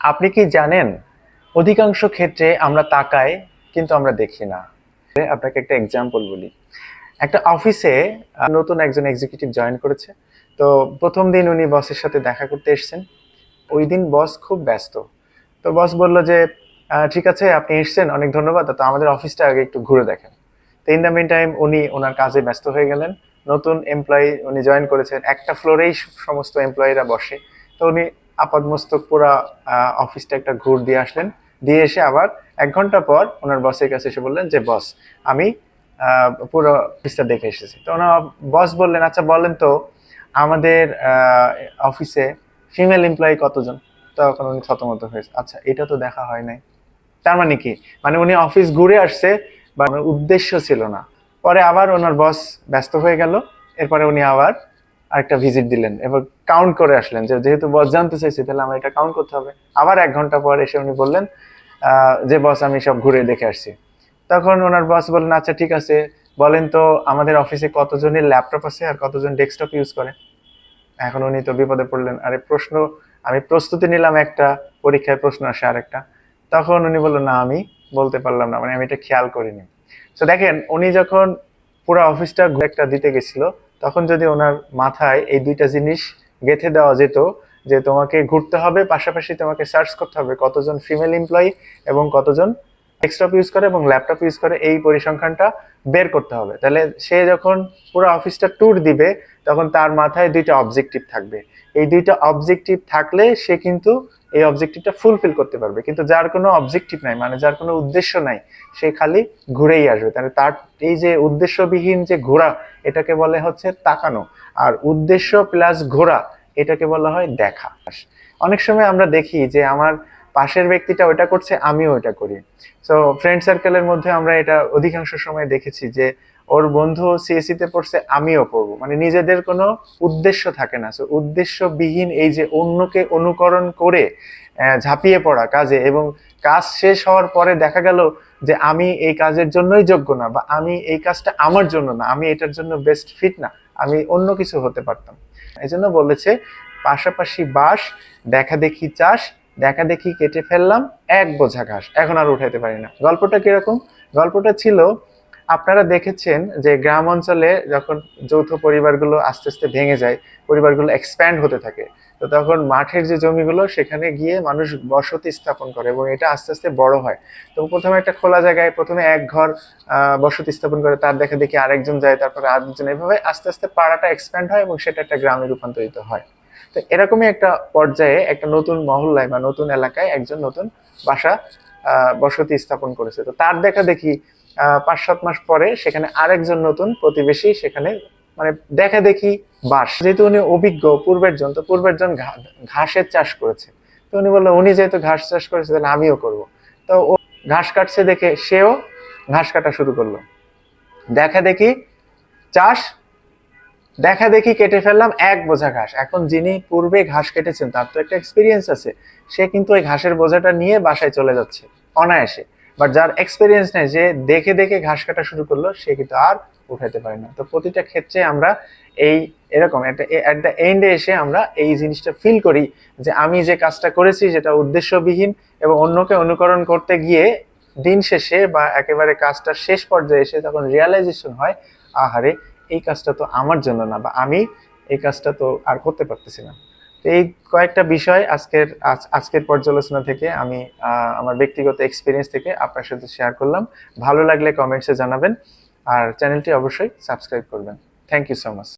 আপনি কি জানেন? অধিকাংশ ক্ষেত্রে আমরা তাকাই, কিন্তু আমরা দেখি না। আপনাকে একটা এক্সাম্পল বলি। একটা অফিসে নতুন একজন এক্সিকিউটিভ জয়েন করেছে। তো প্রথম দিন উনি বসের সাথে দেখা করতে এসেছেন। ওই দিন বস খুব ব্যস্ত। তো বস বলল যে ঠিক আছে, আপনি এসেছেন, অনেক ধন্যবাদ। তো আমাদের অফিসটা আগে একটু ঘুরে দেখেন। তো ইন দ্য মিন টাইম উনি ওনার কাজে ব্যস্ত হয়ে গেলেন। নতুন এমপ্লয়ি উনি জয়েন করেছেন। একটা ফ্লোরেই সমস্ত এমপ্লয়িরা বসে। তো উনি আপাদমস্তক পুরা আহ, অফিসটা একটা ঘুর দিয়ে আসলেন। দিয়ে এসে আবার এক ঘণ্টা পর ওনার বসের কাছে এসে বললেন যে বস আমি পুরো অফিসটা দেখে এসেছি। তো ওনার বস বললেন আচ্ছা বলেন তো আমাদের অফিসে ফিমেল এমপ্লয়ি কতজন? তখন উনি থতমত হয়েছে আচ্ছা এটা তো দেখা হয় নাই। তার মানে কি? মানে উনি অফিস ঘুরে আসছে বা ওনার উদ্দেশ্য ছিল না। পরে আবার ওনার বস ব্যস্ত হয়ে গেল এরপরে উনি আবার আরেকটা ভিজিট দিলেন, এবার কাউন্ট করে আসলেন যে যেহেতু বস জানতে চাইছি, তাহলে আমার এটা কাউন্ট করতে হবে। আবার এক ঘণ্টা পর এসে উনি বললেন যে বস আমি সব ঘুরে দেখে আসছি। তখন ওনার বস বললেন আচ্ছা ঠিক আছে। বলেন তো, আমাদের অফিসে কতজনের ল্যাপটপ আছে আর কতজন ডেস্কটপ ইউজ করে? এখন উনি তো বিপদে পড়লেন। আরে, প্রশ্ন, আমি প্রস্তুতি নিলাম একটা, পরীক্ষায় প্রশ্ন আসে আরেকটা। তখন উনি বলল, না, আমি বলতে পারলাম না মানে আমি এটা খেয়াল করিনি। তো দেখেন, উনি যখন পুরো অফিসটা একটা দিতে গেছিল তখন যদি ওনার মাথায় এই দুইটা জিনিস গেঁথে দেওয়া যেত যে তোমাকে ঘুরতে হবে, পাশাপাশি তোমাকে সার্চ করতে হবে কতজন ফিমেল এমপ্লয়ি এবং কতজন ডেস্কটপ ইউজ করে এবং ল্যাপটপ ইউজ করে এই পরিসংখ্যানটা বের করতে হবে। তাহলে সে যখন পুরো অফিসটা ট্যুর দিবে, তখন তার মাথায় দুইটা অবজেক্টিভ থাকবে। এই দুইটা অবজেক্টিভ থাকলে সে কিন্তু এই অবজেক্টিভটা ফুলফিল করতে পারবে। কিন্তু যার কোনো অবজেক্টিভ নাই মানে যার কোনো উদ্দেশ্য নাই, সে খালি ঘুরেই আসবে। তাহলে তার এই যে উদ্দেশ্যবিহীন যে ঘোরা, এটাকে বলে হচ্ছে তাকানো। আর উদ্দেশ্য প্লাস ঘোরা, এটাকে বলা হয় দেখা। অনেক সময় আমরা দেখি যে আমার পাশের ব্যক্তিটা ওটা করছে, আমিও ওটা করি। সো ফ্রেন্ড সার্কেলের মধ্যে আমরা এটা অধিকাংশ সময় দেখেছি যে, ওর বন্ধু সিএসসি তে পড়ছে, আমিও পড়ব। মানে নিজেদের কোনো উদ্দেশ্য থাকে না। সো উদ্দেশ্যবিহীন এই যে অন্যকে অনুকরণ করে ঝাঁপিয়ে পড়া কাজে এবং কাজ শেষ হওয়ার পরে দেখা গেল যে, আমি এই কাজের জন্যই যোগ্য না বা আমি এই কাজটা আমার জন্য না, আমি এটার জন্য বেস্ট ফিট না, আমি অন্য কিছু হতে পারতাম। এই জন্য বলেছে, পাশাপাশি বাস, দেখা দেখি চাষ দেখা দেখি কেটে ফেললাম, এক বোঝা ঘাস। এখন আর উঠাইতে পারি না। গল্পটা কীরকম? গল্পটা ছিল, আপনারা দেখেছেন যে গ্রাম অঞ্চলে যখন যৌথ পরিবারগুলো আস্তে আস্তে ভেঙে যায়, পরিবারগুলো এক্সপ্যান্ড হতে থাকে, তো তখন মাঠের যে জমিগুলো, সেখানে গিয়ে মানুষ বসতি স্থাপন করে এবং এটা আস্তে আস্তে বড় হয়। তো প্রথমে একটা খোলা জায়গায়, প্রথমে এক ঘর বসতি স্থাপন করে, তার দেখা দেখি আরেকজন যায়, তারপরে আরেকজন। এভাবে আস্তে আস্তে পাড়াটা এক্সপ্যান্ড হয় এবং সেটা একটা গ্রামে রূপান্তরিত হয়। তো এরকমই একটা পর্যায়ে একটা নতুন মহল্লায় বা নতুন এলাকায় একজন নতুন বাসা বসতি স্থাপন করেছে। তো তার দেখা দেখি পাঁচ সাত মাস পরে সেখানে আরেকজন নতুন প্রতিবেশী সেখানে মানে দেখা দেখি বাস। যেহেতু উনি অভিজ্ঞ পূর্বের জন, তো পূর্বের জন ঘাসের চাষ করেছে। তো উনি বলল, উনি যেহেতু ঘাস চাষ করেছে, তাহলে আমিও করব। তো ও ঘাস কাটছে দেখে সেও ঘাস কাটা শুরু করল। দেখা দেখি চাষ দেখা দেখি কেটে ফেললাম, এক বোঝা ঘাস। এখন যিনি পূর্বে ঘাস কেটেছেন, তার তো একটা এক্সপিরিয়েন্স আছে। সে কিন্তু ওই ঘাসের বোঝাটা নিয়ে বাসায় চলে যাচ্ছে, অনায়াসে। বাট যার এক্সপিরিয়েন্স নেই, যে দেখে দেখে ঘাস কাটা শুরু করল, সে কিন্তু আর উঠাতে পারে না। তো প্রতিটা ক্ষেত্রে আমরা এই এরকম একটা অ্যাট দ্য এন্ডে এসে আমরা এই জিনিসটা ফিল করি যে আমি যে কাজটা করেছি, যেটা উদ্দেশ্যবিহীন এবং অন্যকে অনুকরণ করতে গিয়ে দিন শেষে বা একেবারে কাজটা শেষ পর্যায়ে এসে তখন রিয়ালাইজেশন হয়, আহারে এই কাজটা তো আমার জন্য না, বা আমি এই কাজটা তো আর করতে পারতেছি না। তো এই কয়েকটা বিষয় আজকের, আজ- আজকের পর্যালোচনা থেকে আমি আমার ব্যক্তিগত এক্সপিরিয়েন্স থেকে আপনার সাথে শেয়ার করলাম। ভালো লাগলে কমেন্টসে জানাবেন। আর চ্যানেলটি অবশ্যই সাবস্ক্রাইব করবেন। Thank you so much